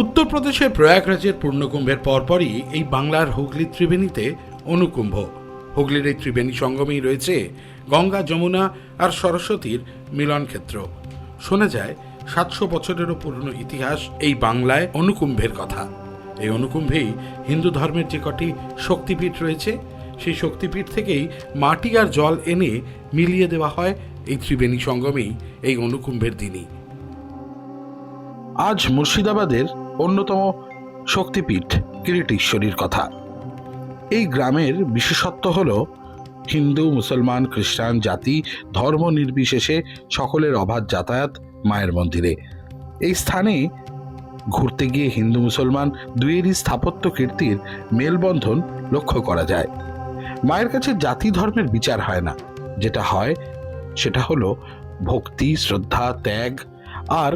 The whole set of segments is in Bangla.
উত্তরপ্রদেশের প্রয়াগরাজের পূর্ণকুম্ভের পরপরই এই বাংলার হুগলি ত্রিবেণীতে অনুকুম্ভ। হুগলির এই ত্রিবেণী সঙ্গমেই রয়েছে গঙ্গা, যমুনা আর সরস্বতীর মিলনক্ষেত্র শোনা যায়, সাতশো বছরেরও পুরনো ইতিহাস এই বাংলায় অনুকুম্ভের কথা। এই অনুকুম্ভেই হিন্দু ধর্মের যে কটি শক্তিপীঠ রয়েছে, সেই শক্তিপীঠ থেকেই মাটি আর জল এনে মিলিয়ে দেওয়া হয় এই ত্রিবেণী সঙ্গমেই এই অনুকুম্ভের দিনই। আজ মুর্শিদাবাদের অন্যতম শক্তিপীঠ কিরিটেশ্বরীর কথা। এই গ্রামের বিশেষত্ব হল, হিন্দু, মুসলমান, খ্রিস্টান জাতি ধর্ম নির্বিশেষে সকলের অবাধ যাতায়াত মায়ের মন্দিরে। এই স্থানে ঘুরতে গিয়ে হিন্দু, মুসলমান দুয়েরই স্থাপত্য কীর্তির মেলবন্ধন লক্ষ্য করা যায়। মায়ের কাছে জাতি ধর্মের বিচার হয় না। যেটা হয়, সেটা হলো ভক্তি, শ্রদ্ধা, ত্যাগ আর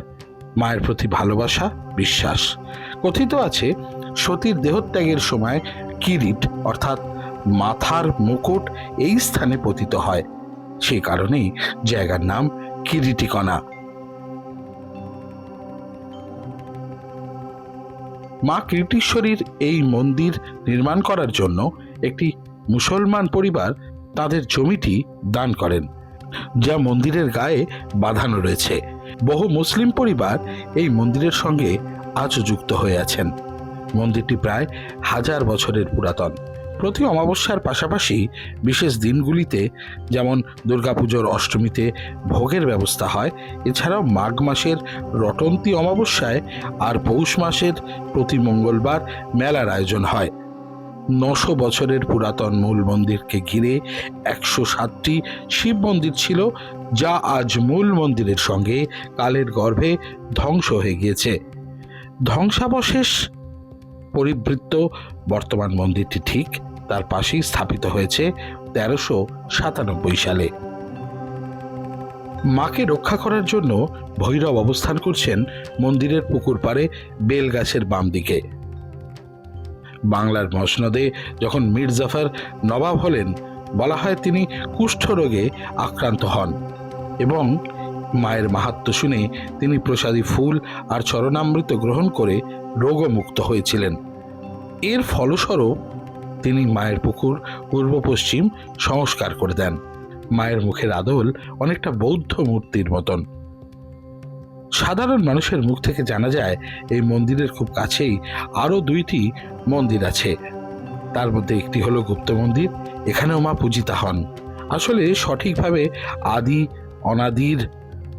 মায়ের প্রতি ভালোবাসা, বিশ্বাস। কথিত আছে, সতীর দেহত্যাগের সময় কিরিট, অর্থাৎ মাথার মুকুট এই স্থানে পতিত হয়। সেই কারণেই জায়গার নাম কিরিটিকণা। মা কীর্তিশ্বরীর এই মন্দির নির্মাণ করার জন্য একটি মুসলমান পরিবার তাদের জমিটি দান করেন, যা মন্দিরের গায়ে বাঁধানো রয়েছে। বহু মুসলিম পরিবার এই মন্দিরের সঙ্গে আজও যুক্ত হয়ে আছেন। মন্দিরটি প্রায় হাজার বছরের পুরাতন। প্রতি অমাবস্যার পাশাপাশি বিশেষ দিনগুলিতে যেমন দুর্গাপুজোর অষ্টমীতে ভোগের ব্যবস্থা হয়, এছাড়াও মাঘ মাসের রটন্তী অমাবস্যায় আর পৌষ মাসের প্রতি মঙ্গলবার মেলার আয়োজন হয়। নশো বছরের পুরাতন মূল মন্দিরকে ঘিরে একশো সাতটি শিব মন্দির ছিল, যা আজ মূল মন্দিরের সঙ্গে কালের গর্ভে ধ্বংস হয়ে গিয়েছে। ধ্বংসাবশেষ পরিবৃত্ত বর্তমান মন্দিরটি ঠিক তার পাশেই স্থাপিত হয়েছে তেরোশো সাতানব্বই সালে। মাকে রক্ষা করার জন্য ভৈরব অবস্থান করছেন মন্দিরের পুকুর পাড়ে বেলগাছের বাম দিকে বাংলার মসনদে যখন মীর জাফর নবাব হলেন, বলা হয় তিনি কুষ্ঠ রোগে আক্রান্ত হন এবং মায়ের মাহাত্ম শুনে তিনি প্রসাদী ফুল আর চরণামৃত গ্রহণ করে রোগমুক্ত হয়েছিলেন। এর ফলস্বরূপ তিনি মায়ের পুকুর পূর্ব পশ্চিম সংস্কার করে দেন। মায়ের মুখের আদল অনেকটা বৌদ্ধ মূর্তির মতন। সাধারণ মানুষের মুখ থেকে জানা যায়, এই মন্দিরের খুব কাছেই আরও দুইটি মন্দির আছে। তার মধ্যে একটি হলো গুপ্ত মন্দির, এখানেও মা পূজিতা হন। আসলে সঠিকভাবে আদি, অনাদির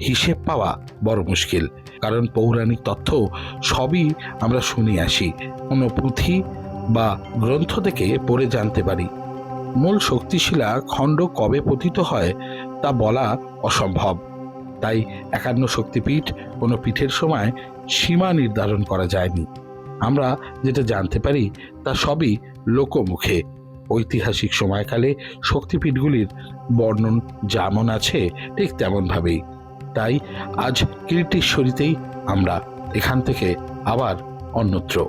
হিসেব পাওয়া বড় মুশকিল, কারণ পৌরাণিক তথ্য সবই আমরা শুনে আসি, কোনো পুঁথি বা গ্রন্থ থেকে পড়ে জানতে পারি। মূল শক্তিশিলা খণ্ড কবে পতিত হয় তা বলা অসম্ভব। তাই একান্ন শক্তিপীঠ কোনো পীঠের সময় সীমা নির্ধারণ করা যায়নি। আমরা যেটা জানতে পারি, তা সবই লোকমুখে। ঐতিহাসিক সময়কালে শক্তিপীঠগুলির বর্ণন যেমন আছে, ঠিক তেমনভাবেই। তাই আজ কীর্তিশ্বরীতেই আমরা এখান থেকে আবার অন্যত্র